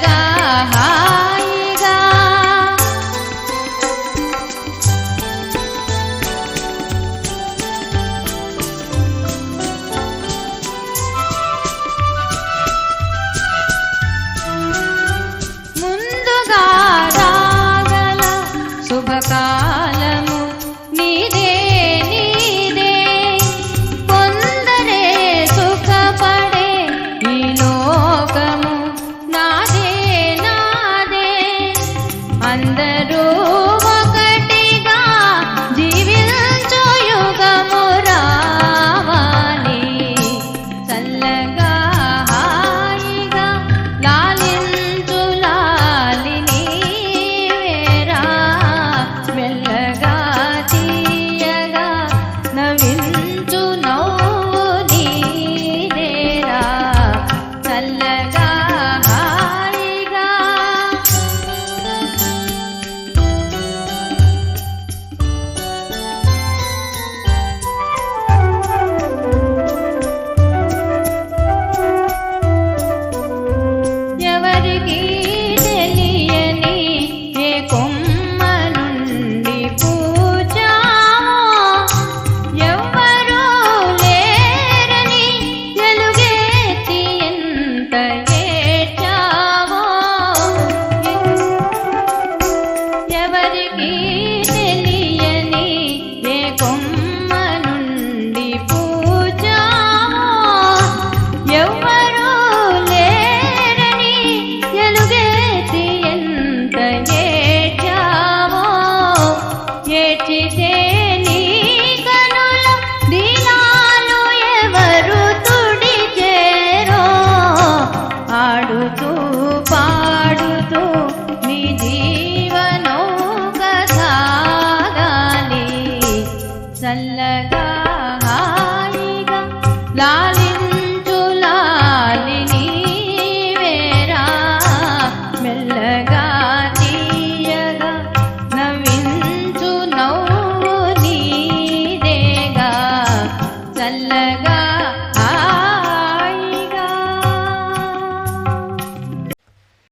చల్లగా హాయిగా ముందుగా రాగల శుభకాలము నీదే and చల్లగా హాయిగా లాలించు లాలిని వేరా మెల్లగా తీయగా నవ్వించు నవ్వు నీదేగా. చల్లగా